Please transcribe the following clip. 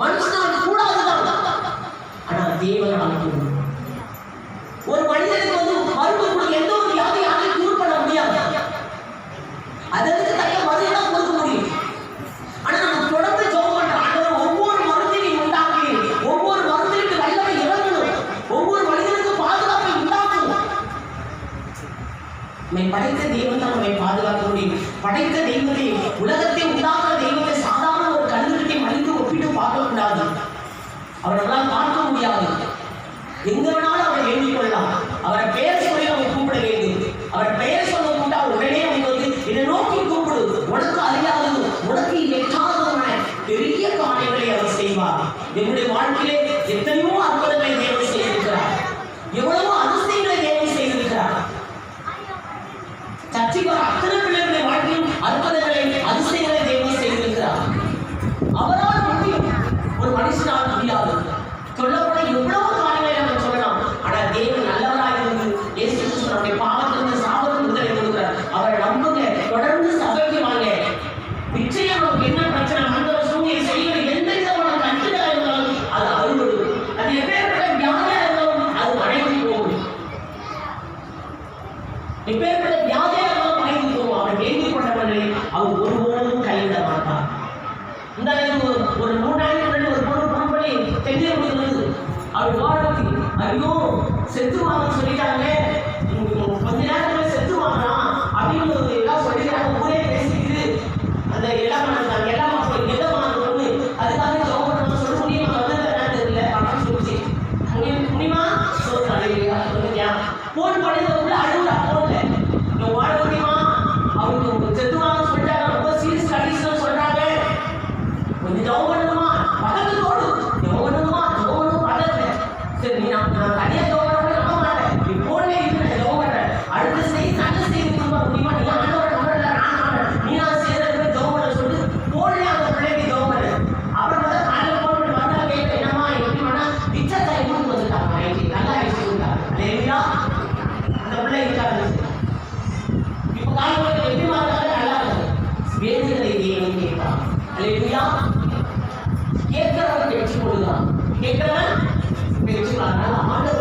மனுஷனால் கூடாதுதான். ஆனா தேவன் கூடும் ஒரு மனிதனுக்கு வந்து மருந்து எந்த ஒரு வியாதி யாரையும் கியூர் பண்ண முடியாது. அதற்கு தக்க மருந்து தான் கொடுக்க முடியும். ஆனா நம்ம தொடர்ந்து ஜோம் பண்ற ஆண்டவர் ஒவ்வொரு மருந்தையும் உண்டாக்கி ஒவ்வொரு மருந்திற்கு வல்லமை இறங்கணும். ஒவ்வொரு மனிதனுக்கும் பாதுகாப்பை உண்டாக்கணும். நம்மை படைத்த தெய்வம் தான் நம்மை பாதுகாக்க முடியும். படைத்த தெய்வத்தை உலகத்தை ஒரு ஒரு மூணு முன்னாடி ஒரு பொண்ணு ஃபோன் பண்ணி தெரிய கொடுக்குறது அவள் வாழ்க்கை ஐயோ செத்துவாங்கன்னு சொல்லிட்டாங்க உம், கொஞ்ச நேரத்துல செத்துவாங்களாம் அப்படின்னு ஒரு எல்லாம் சொல்லிக்கிறாங்க. ஊரே பேசிக்குது அந்த எல்லாம் நாங்கள் எல்லாம் மக்கள் எந்த அந்த பொண்ணு அதுக்காக ஜோம் பண்ணணும் சொல்ல முடியுமா வந்து என்னன்னு தெரியல. அப்படின்னு சொல்லிச்சு. முடியுமா சொல்லுங்க ஃபோன் பண்ணதுக்குள்ள பிச்சை வந்துட்டாங்க ஐடி நல்லா ஆயிடுச்சு இல்லையா அந்த பிள்ளை இருக்காங்க இப்போ காலகட்டத்தில் எப்படி மாறாங்க நல்லா இருக்கு வேதனை தேவன் கேட்பான் அல்லேலூயா கேட்கிறவன் வெற்றி கொள்ளுகிறான் கேட்கிறவன் வெற்றி கொள்ளான் ஆண்டு